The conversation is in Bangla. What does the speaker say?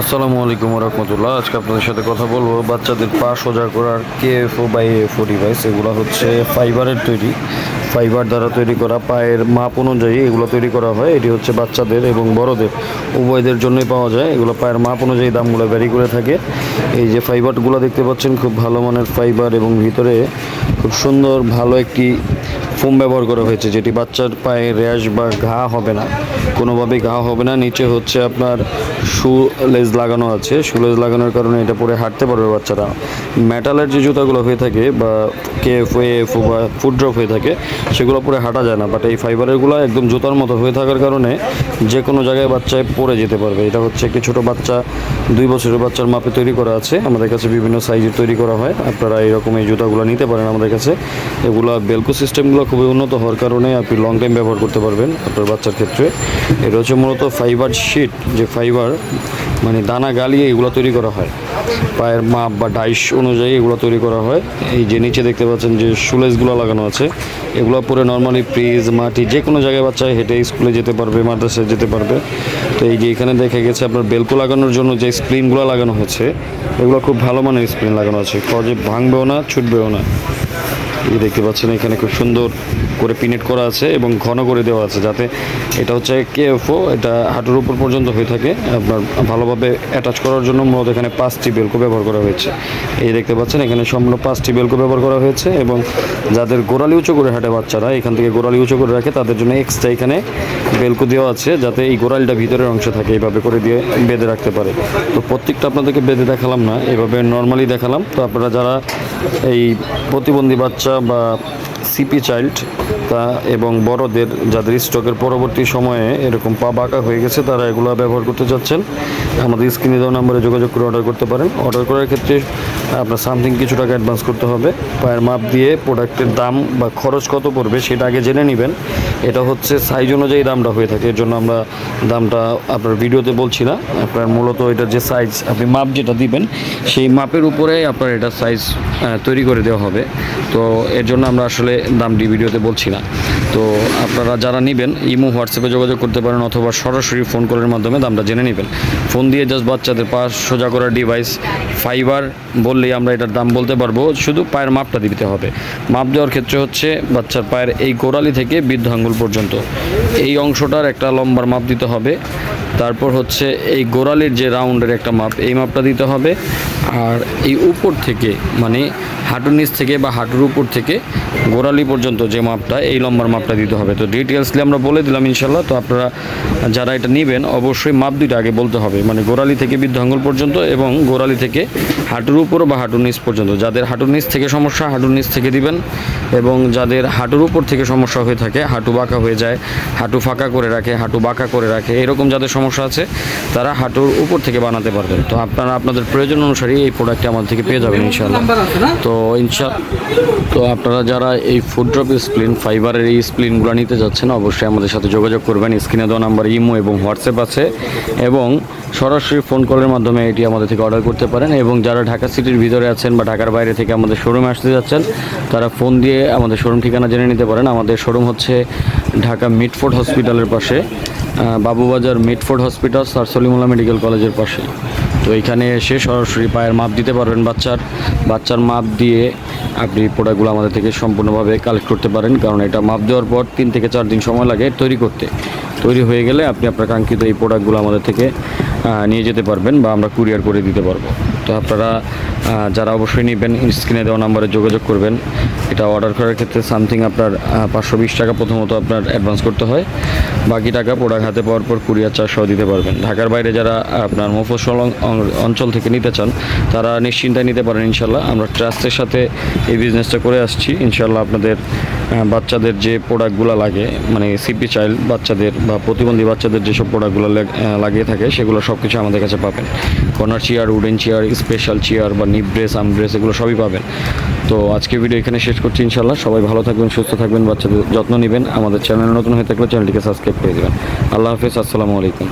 আসসালামু আলাইকুম রহমতুল্লাহ। আজকে আপনাদের সাথে কথা বলব বাচ্চাদের পা সোজা করার কেএফও বা এএফও ডিভাইস এগুলো হচ্ছে ফাইবারের তৈরি। ফাইবার দ্বারা তৈরি করা পায়ের মাপ অনুযায়ী এগুলো তৈরি করা হয়। এটি হচ্ছে বাচ্চাদের এবং বড়দের। উভয়দের জন্যই পাওয়া যায়। এগুলো পায়ের মাপ অনুযায়ী দামগুলো ভ্যারি করে থাকে। এই যে ফাইবারগুলো দেখতে পাচ্ছেন, খুব ভালো মানের ফাইবার এবং ভিতরে খুব সুন্দর, ভালো একটি ফোম ব্যবহার করা হয়েছে, যেটি বাচ্চার পায়ে র্যাশ বা ঘা হবে না, কোনোভাবেই ঘা হবে না। নিচে হচ্ছে আপনার শু লেজ লাগানো আছে, শু লেজ লাগানোর কারণে এটা পরে হাঁটতে পারবে বাচ্চারা। মেটালের যে জুতাগুলো হয়ে থাকে বা কেএফ এফ বা ফুড ড্রপ হয়ে থাকে, সেগুলো পরে হাঁটা যায় না। বাট এই ফাইবারেরগুলো একদম জুতার মতো হয়ে থাকার কারণে যে কোনো জায়গায় বাচ্চায় পরে যেতে পারবে। এটা হচ্ছে একটি ছোট বাচ্চা, দুই বছরের বাচ্চার মাপে তৈরি করা আছে। আমাদের কাছে বিভিন্ন সাইজের তৈরি করা হয়। আপনারা এরকম এই জুতাগুলো নিতে পারেন আমাদের কাছে। এগুলা বেলকো সিস্টেমগুলো খুবই উন্নত হওয়ার কারণে আপনি লং টাইম ব্যবহার করতে পারবেন আপনার বাচ্চার ক্ষেত্রে। এটা হচ্ছে মূলত ফাইবার শিট যে ফাইবার মানে দানা গালিয়ে এগুলো তৈরি করা হয়। পায়ের মাপ বা ডাইস অনুযায়ী এগুলো তৈরি করা হয়। এই যে নিচে দেখতে পাচ্ছেন যে শুলেসগুলো লাগানো আছে, এগুলো পরে নর্মালি প্রিজ মাটি, যে কোনো জায়গায় বাচ্চা হেঁটে স্কুলে যেতে পারবে, মাদ্রাসায় যেতে পারবে। তো এই যে এখানে দেখা গেছে আপনার বেলকো লাগানোর জন্য যে স্প্রিনগুলো লাগানো হয়েছে, এগুলো খুব ভালো মানের স্প্রিন লাগানো আছে। সহজে ভাঙবেও না, ছুটবেও না। এই দেখতে পাচ্ছেন, এখানে খুব সুন্দর করে পিনেট করা আছে এবং ঘন করে দেওয়া আছে যাতে এটা হচ্ছে কেএফও, এটা হাঁটুর উপর পর্যন্ত হয়ে থাকে। আপনার ভালোভাবে অ্যাটাচ করার জন্য মূলত এখানে পাঁচটি বেলকো ব্যবহার করা হয়েছে। এই দেখতে পাচ্ছেন, এখানে সম্পূর্ণ পাঁচটি বেলকো ব্যবহার করা হয়েছে এবং যাদের গোড়ালি উঁচু করে হাঁটে বাচ্চারা, এখান থেকে গোড়ালি উঁচু করে রাখে, তাদের জন্য এক্সট্রা এখানে বেলকো দেওয়া আছে যাতে এই গোড়ালিটা ভিতরের অংশ থাকে, এইভাবে করে দিয়ে বেঁধে রাখতে পারে। তো প্রত্যেকটা আপনাদেরকে বেঁধে দেখালাম না, এভাবে নর্মালি দেখালাম। তো আপনারা যারা এই প্রতিবন্ধী বাচ্চা বা সিপি চাইল্ড তা এবং বড়দের যাদের স্টকের পরবর্তী সময়ে এরকম পা বাঁকা হয়ে গেছে, তারা এগুলো ব্যবহার করতে চাচ্ছেন। আমাদের স্ক্রিনে দেওয়া নাম্বারে যোগাযোগ করে অর্ডার করতে পারেন। অর্ডার করার ক্ষেত্রে আপনার সামথিং কিছু টাকা অ্যাডভান্স করতে হবে। পায়ের মাপ দিয়ে প্রোডাক্টের দাম বা খরচ কত পড়বে সেটা আগে জেনে নেবেন। এটা হচ্ছে সাইজ অনুযায়ী দামটা হয়ে থাকে, এর জন্য আমরা দামটা আপনার ভিডিওতে বলছি না। আপনার মূলত এটার যে সাইজ আপনি মাপ যেটা দিবেন, সেই মাপের উপরে আপনার এটা সাইজ তৈরি করে দেওয়া হবে। তো এর জন্য আমরা আসলে দামটি ভিডিওতে বলছি না। তো আপনারা যারা নেবেন, ইমো, হোয়াটসঅ্যাপে যোগাযোগ করতে পারেন অথবা সরাসরি ফোন কলের মাধ্যমে দামটা জেনে নেবেন। ফোন দিয়ে জাস্ট বাচ্চাদের পা সোজা করার ডিভাইস ফাইবার বললেই আমরা এটার দাম বলতে পারব। শুধু পায়ের মাপটা দিতে হবে। মাপ দেওয়ার ক্ষেত্রে হচ্ছে বাচ্চার পায়ের এই গোড়ালি থেকে বৃদ্ধ আঙ্গুল পর্যন্ত। এই অংশটার একটা লম্বার মাপ দিতে হবে। তারপর হচ্ছে এই গোড়ালির যে রাউন্ডের একটা মাপ, এই মাপটা দিতে হবে। আর এই উপর থেকে মানে হাঁটুর নিচ থেকে বা হাঁটুর উপর থেকে গোড়ালি পর্যন্ত যে মাপটা, এই লম্বার মাপটা দিতে হবে। তো ডিটেলসলি আমরা বলে দিলাম ইনশাল্লাহ তো আপনারা যারা এটা নেবেন, অবশ্যই মাপ দুইটা আগে বলতে হবে। মানে গোড়ালি থেকে বৃদ্ধাঙ্গল পর্যন্ত এবং গোড়ালি থেকে হাঁটুর উপর বা হাঁটুর নিচ পর্যন্ত। যাদের হাঁটুর নিচ থেকে সমস্যা, হাঁটুর নিচ থেকে দিবেন এবং যাদের হাঁটুর উপর থেকে সমস্যা হয়ে থাকে হাঁটু বাঁকা হয়ে যায় হাঁটু ফাঁকা করে রাখে হাঁটু বাঁকা করে রাখে এরকম যাদের সমস্যা আছে তারা হাঁটুর উপর থেকে বানাতে পারবেন। তো আপনারা আপনাদের প্রয়োজন অনুসারে এই প্রোডাক্টটি আমাদের থেকে পেয়ে যাবেন ইনশাআল্লাহ। তো ইনশা তো আপনারা যারা এই ফুড ড্রপ স্প্লিন ফাইবারের এই স্প্লিনগুলো নিতে যাচ্ছেন অবশ্যই আমাদের সাথে যোগাযোগ করবেন। স্ক্রিনে দেওয়া নাম্বার ইমো এবং হোয়াটসঅ্যাপ আছে। এবং সরাসরি ফোন কলের মাধ্যমে এটি আমাদের থেকে অর্ডার করতে পারেন। এবং যারা ঢাকা সিটির ভিতরে আছেন বা ঢাকার বাইরে থেকে আমাদের শোরুমে আসতে যাচ্ছেন তারা ফোন দিয়ে আমাদের শোরুম ঠিকানা জেনে নিতে পারেন। আমাদের শোরুম হচ্ছে ঢাকা মিটফোর্ড হসপিটালের পাশে। Babubazar Mitford hospital, Sir Salimullah medical কলেজের পাশে। তো এখানে এসে সরাসরি পায়ের মাপ দিতে পারবেন বাচ্চার। বাচ্চার মাপ দিয়ে আপনি প্রোডাক্টগুলো আমাদের থেকে সম্পূর্ণভাবে কালেক্ট করতে পারেন। কারণ এটা মাপ দেওয়ার পর তিন থেকে চার দিন সময় লাগে তৈরি করতে। তৈরি হয়ে গেলে আপনি আপনার কাঙ্ক্ষিত এই প্রোডাক্টগুলো আমাদের থেকে নিয়ে যেতে পারবেন বা আমরা কুরিয়ার করে দিতে পারব। তো আপনারা যারা অবশ্যই নেবেন, স্ক্রিনে দেওয়া নাম্বারে যোগাযোগ করবেন। এটা অর্ডার করার ক্ষেত্রে সামথিং আপনার পাঁচশো বিশ টাকা প্রথমত আপনার অ্যাডভান্স করতে হয়। বাকি টাকা প্রোডাক্ট হাতে পাওয়ার পর কুরিয়ার চার্জ সহ দিতে পারবেন। ঢাকার বাইরে যারা আপনার অং- অঞ্চল থেকে নিতে চান, তারা নিশ্চিন্তায় নিতে পারেন ইনশাল্লাহ। আমরা ট্রাস্টের সাথে এই বিজনেসটা করে আসছি। ইনশাল্লাহ আপনাদের বাচ্চাদের যে প্রোডাক্টগুলো লাগে মানে সিপি চাইল্ড বাচ্চাদের বা প্রতিবন্ধী বাচ্চাদের যেসব প্রোডাক্টগুলো লাগিয়ে থাকে, সেগুলো সব কিছু আমাদের কাছে পাবেন। Corner chair wooden chair special chair বা নিপ ড্রেস আম ড্রেস এগুলো সবই পাবেন। তো আজকে ভিডিও এখানে শেষ করছি ইনশাল্লাহ সবাই ভালো থাকবেন, সুস্থ থাকবেন, বাচ্চাদের যত্ন নেবেন। আমাদের চ্যানেল নতুন হয়ে থাকলে চ্যানেলটিকে সাবস্ক্রাইব করে দেবেন। আল্লাহ হাফিজ, আসসালামু আলাইকুম।